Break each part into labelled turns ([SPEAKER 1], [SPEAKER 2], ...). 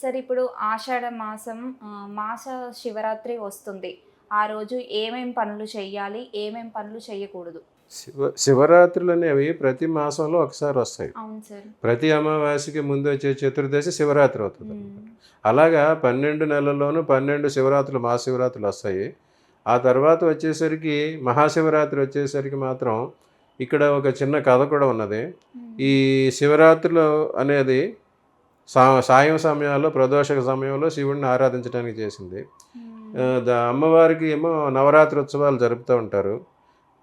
[SPEAKER 1] Sir ఇప్పుడు ఆషాఢ మాసం మాస శివరాత్రి వస్తుంది. ఆ రోజు ఏమేం పనులు చేయాలి ఏమేం పనులు చేయకూడదు
[SPEAKER 2] శివ శివరాత్రులు అనేవి ప్రతి మాసంలో ఒకసారి వస్తాయి. ప్రతి అమావాస్యకి ముందు వచ్చే చతుర్దశి శివరాత్రి అవుతుంది. అలాగా పన్నెండు నెలల్లోనూ పన్నెండు శివరాత్రులు మహాశివరాత్రులు వస్తాయి. ఆ తర్వాత వచ్చేసరికి మహాశివరాత్రి వచ్చేసరికి మాత్రం ఇక్కడ ఒక చిన్న కథ కూడా ఉన్నది. ఈ శివరాత్రులు అనేది సా సాయం సమయాల్లో ప్రదోషక సమయంలో శివుడిని ఆరాధించడానికి చేసింది ద అమ్మవారికి ఏమో నవరాత్రి ఉత్సవాలు జరుపుతూ ఉంటారు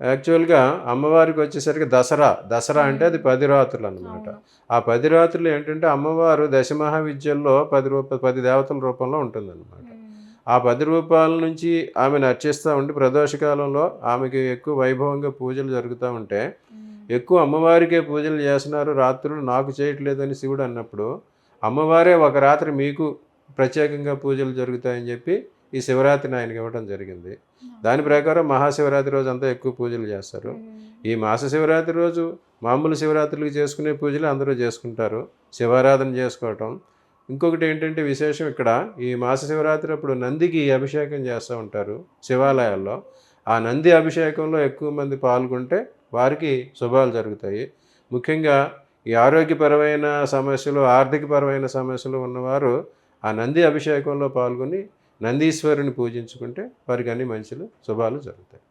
[SPEAKER 2] యాక్చువల్గా అమ్మవారికి వచ్చేసరికి దసరా దసరా అంటే అది పది రాత్రులు అన్నమాట
[SPEAKER 1] అవును.
[SPEAKER 2] ఆ పది రాత్రులు ఏంటంటే అమ్మవారు దశమహా విద్యల్లో పది రూప పది దేవతల రూపంలో ఉంటుందన్నమాట
[SPEAKER 1] మ్మ్.
[SPEAKER 2] ఆ పది రూపాయల నుంచి ఆమెను అర్చిస్తూ ఉండి ప్రదోషకాలంలో ఆమెకి ఎక్కువ వైభవంగా పూజలు జరుగుతూ ఉంటే
[SPEAKER 1] మ్మ్.
[SPEAKER 2] ఎక్కువ అమ్మవారికే పూజలు చేస్తున్నారు రాత్రులు నాకు చేయట్లేదని శివుడు అన్నప్పుడు అమ్మవారే ఒక రాత్రి మీకు ప్రత్యేకంగా పూజలు జరుగుతాయని చెప్పి ఈ శివరాత్రిని ఆయనకి ఇవ్వడం జరిగింది. దాని ప్రకారం మహాశివరాత్రి రోజు అంతా ఎక్కువ పూజలు చేస్తారు. ఈ మాస శివరాత్రి రోజు మామూలు శివరాత్రులకు చేసుకునే పూజలు అందరూ చేసుకుంటారు. శివారాధన చేసుకోవటం. ఇంకొకటి ఏంటంటే విశేషం ఇక్కడ ఈ మాస శివరాత్రి అప్పుడు నందికి అభిషేకం చేస్తూ ఉంటారు శివాలయాల్లో. ఆ నంది అభిషేకంలో ఎక్కువ మంది పాల్గొంటే వారికి శుభాలు జరుగుతాయి. ముఖ్యంగా ఈ ఆరోగ్యపరమైన సమస్యలు ఆర్థికపరమైన సమస్యలు ఉన్నవారు ఆ నంది అభిషేకంలో పాల్గొని నందీశ్వరుని పూజించుకుంటే వారికి అన్ని మంచిలు శుభాలు జరుగుతాయి.